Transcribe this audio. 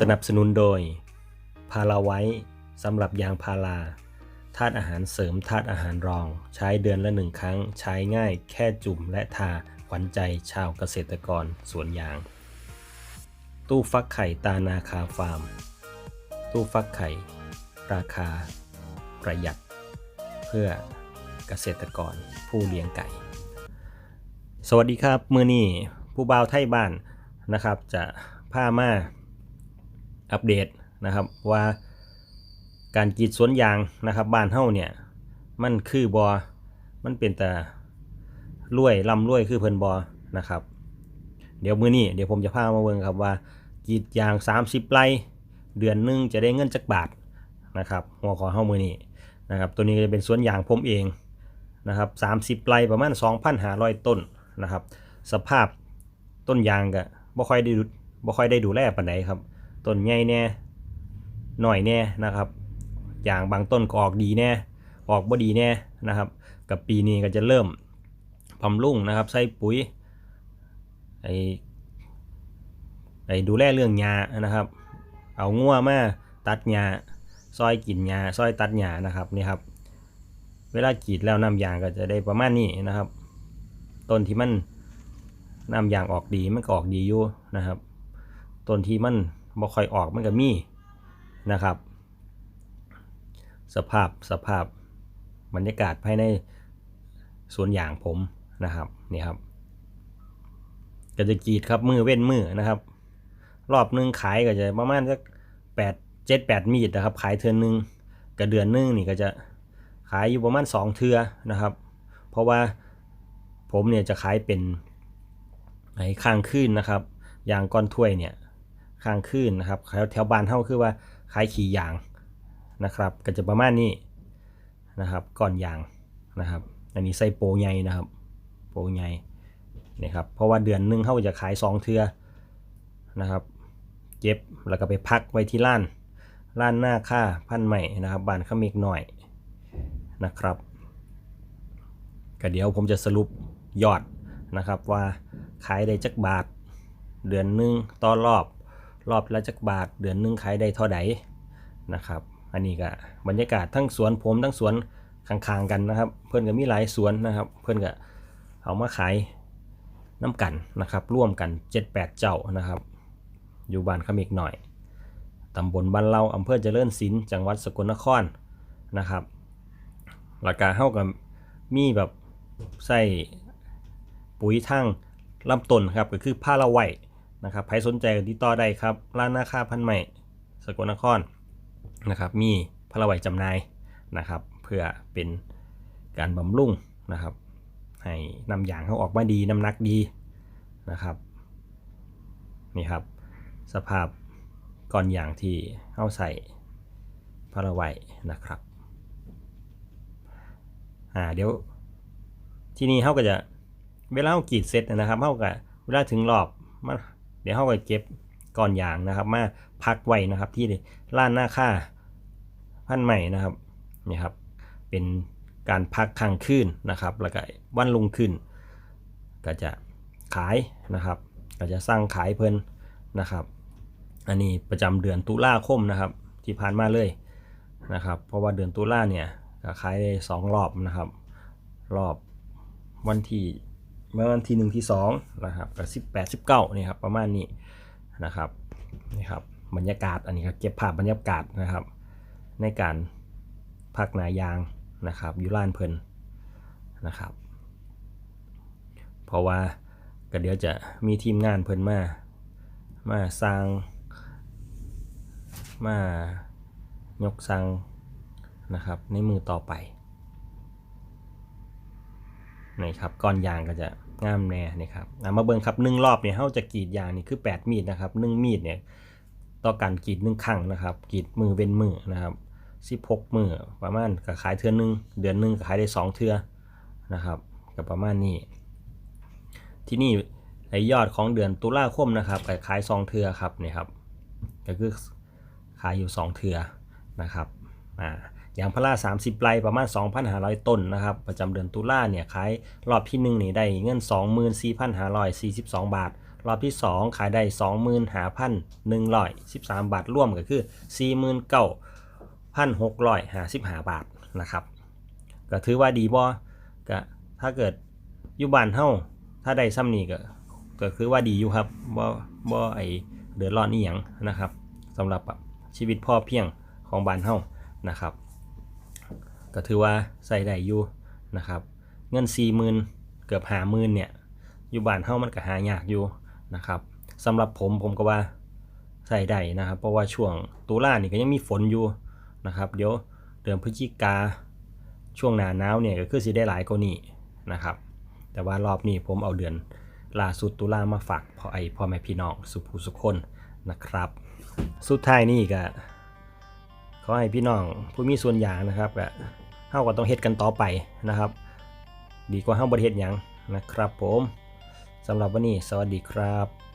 สนับสนุนโดย พาราไว้สำหรับยางพาราธาตุอาหารเสริมธาตุอาหารรอง ใช้เดือนละหนึ่งครั้ง ใช้ง่าย แค่จุ่มและทาขวัญใจชาวเกษตรกรสวนยาง ตู้ฟักไข่ตานาคาฟาร์ม ตู้ฟักไข่ ราคา ประหยัด เพื่อเกษตรกรผู้เลี้ยงไก่ สวัสดีครับ มือนี้ผู้บ่าวไทยบ้านนะครับ จะพามา อัปเดตนะครับว่าการกรีดสวนยางนะครับบ้านเฮ้าเนี่ยมันคือบอมันเป็นแต่รวยร่ำรวยคือเพิ่นบอนะครับ เดี๋ยวมือนี้เดี๋ยวผมจะพามาเบิ่งครับว่ากรีดยาง 30ไร่เดือนนึงจะได้เงินจักบาทนะครับหัวขอเฮ้ามือนี้นะครับตัวนี้จะเป็นสวนยางผมเองนะครับ30ไร่ประมาณ 2,500 ต้นนะครับ สภาพต้นยางก็บ่ค่อยได้ดูบ่ค่อยได้ดูแลปานใดครับ ต้นใหญ่แน่หน่อยแน่นะครับ อย่างบางต้นก็ออกดีแน่ออกบ่ดีแน่นะครับ กับปีนี้ก็จะเริ่มบำรุงนะครับใส่ปุ๋ยไอไอดูแลเรื่องหญ้านะครับ เอางัวมาตัดหญ้าซอยกินหญ้าซอยตัดหญ้านะครับนี่ครับ เวลากรีดแล้วน้ำยางก็จะได้ประมาณนี้นะครับ ต้นที่มันน้ำยางออกดีมันก็ออกดีอยู่นะครับ ต้นที่มัน บ่ค่อยออกมันก็มีนะครับ สภาพสภาพบรรยากาศภายในสวนยางผมนะครับนี่ครับก็จะกรีดครับมือเว้นมือนะครับ รอบหนึงขายก็จะประมาณสักแปดเจ็ดแปดมีดนะครับ ขายเทือนหนึงกับเดือนหนึงนี่ก็จะขายอยู่ประมาณสองเทือนะครับ เพราะว่าผมเนี่ยจะขายเป็นไอ้ข้างคืนนะครับ อย่างก้อนถ้วยเนี่ย ข้างคืนนะครับแถวแถวบานเฮาคือว่าขายขี่ยางนะครับ ก็จะประมาณนี้นะครับก้อนยางนะครับ อันนี้ใส่โปรใหญ่นะครับ โปรใหญ่นี่ครับเพราะว่าเดือนหนึงเฮาจะขายสองเทือนะครับเก็บแล้วก็ไปพักไว้ที่ร้านร้านหน้าค่าพันใหม่นะครับบานขมิกหน่อยนะครับก็เดี๋ยวผมจะสรุปยอดนะครับว่าขายได้จักบาท เดือนหนึงต่อรอบ รอบละจักบาทเดือนหนึงขายได้เท่าใดนะครับ อันนี้ก็บรรยากาศทั้งสวนผมทั้งสวนข้างๆกันนะครับ เพื่อนก็มีหลายสวนนะครับ เพื่อนก็เอามาขายน้ำกันนะครับ ร่วมกัน 7-8 เจ้านะครับ อยู่บ้านขมิกหน่อยตำบลบ้านเราอำเภอเจริญศิลป์จังหวัดสกลนครนะครับหลักการเท่ากับมีแบบใส่ปุ๋ยทั้งลำต้นครับก็คือผ้าละไหว นะครับใครสนใจก็ติดต่อได้ครับร้านนาคาพันใหม่สกลนครนะครับ มีผ้าละไหวจำหน่ายนะครับ เพื่อเป็นการบำรุงนะครับ ให้นำยางเขาออกมาดีน้ำหนักดีนะครับนี่ครับ สภาพก้อนยางที่เอาใส่พาราไว้นะครับอ่าเดี๋ยวที่นี่เขาก็จะเวลาเขากรีดเสร็จนะครับเขาก็เวลาถึงรอบมา เดี๋ยวเขาก็เก็บก้อนยางนะครับ มาพักไว้นะครับ ที่ร้านหน้าค่าพันใหม่นะครับนี่ครับ เป็นการพักค้างคืนนะครับ แล้วก็วันลงขึ้น ก็จะขายนะครับ ก็จะสร้างขายเพิ่นนะครับ อันนี้ประจำเดือนตุลาคมนะครับ ที่ผ่านมาเลยนะครับ เพราะว่าเดือนตุลาเนี่ยก็ขายได้สองรอบนะครับ รอบวันที่ เมื่อวันที่หนึ่งที่สองนะครับกับสิบแปดสิบเก้านี่ครับประมาณนี้นะครับนี่ครับบรรยากาศอันนี้ครับเก็บภาพบรรยากาศนะครับ ในการพักนายางนะครับยูล้านเพลินนะครับ เพราะว่าก็เดี๋ยวจะมีทีมงานเพลินมา มาสร้าง มายกสร้างนะครับในมือต่อไป นี่ครับก้อนยางก็จะงามแน่นี่ครับมาเบิ่งครับหนึ่งรอบเนี่ยเฮาจะกรีดยางนี่คือ 8 มีดนะครับหนึ่งมีดเนี่ยต่อการกรีดหนึ่งครั้งนะครับกรีดมือเว้นมือนะครับ16มือประมาณก็ขายเทือหนึงเดือนหนึงก็ขายได้สองเทือนะครับก็ประมาณนี้ ที่นี่ไอยอดของเดือนตุลาคมนะครับก็ขายสองเทือครับนี่ครับก็คือขายอยู่ 2 เทือนะครับอ่า อย่างพารา30ไร่ประมาณ 2,500 ต้นนะครับประจำเดือนตุลาเนี่ยขายรอบที่หนึ่งนี่ได้เงิน 24,542 บาท รอบที่ 2 ขายได้25,113 บาทร่วมก็คือ 49,655 บาทนะครับก็ถือว่าดีบ่ก็ถ้าเกิดอยู่บ้านเฮาถ้าได้ซ้ำนี้ก็ก็คือว่าดีอยู่ครับบ่บ่ไอเดือดร้อนอีหยังนะครับสำหรับแบบชีวิตพ่อเพียงของบ้านเฮานะครับ ก็ถือว่าใส่ได้อยู่นะครับ เงิน40,000เกือบ50,000เนี่ยอยู่บ้านเฮามันก็หายากอยู่นะครับสำหรับผมผมก็ว่าใส่ได้นะครับ เพราะว่าช่วงตุลานี่ก็ยังมีฝนอยู่นะครับ เดี๋ยวเดือนพฤศจิกาช่วงหนาหนาวเนี่ยก็คือสิได้หลายกว่านี้นะครับ แต่ว่ารอบนี้ผมเอาเดือนล่าสุดตุลามาฝากพ่อไอพ่อแม่พี่น้องสุภูสุขคนนะครับ สุดท้ายนี่ก็ขอให้พี่น้องผู้มีส่วนอย่างนะครับก็ เฮาก็ต้องเฮ็ดกันต่อไปนะครับ ดีกว่าเฮาบ่เฮ็ดหยังนะครับผมสำหรับวันนี้สวัสดีครับ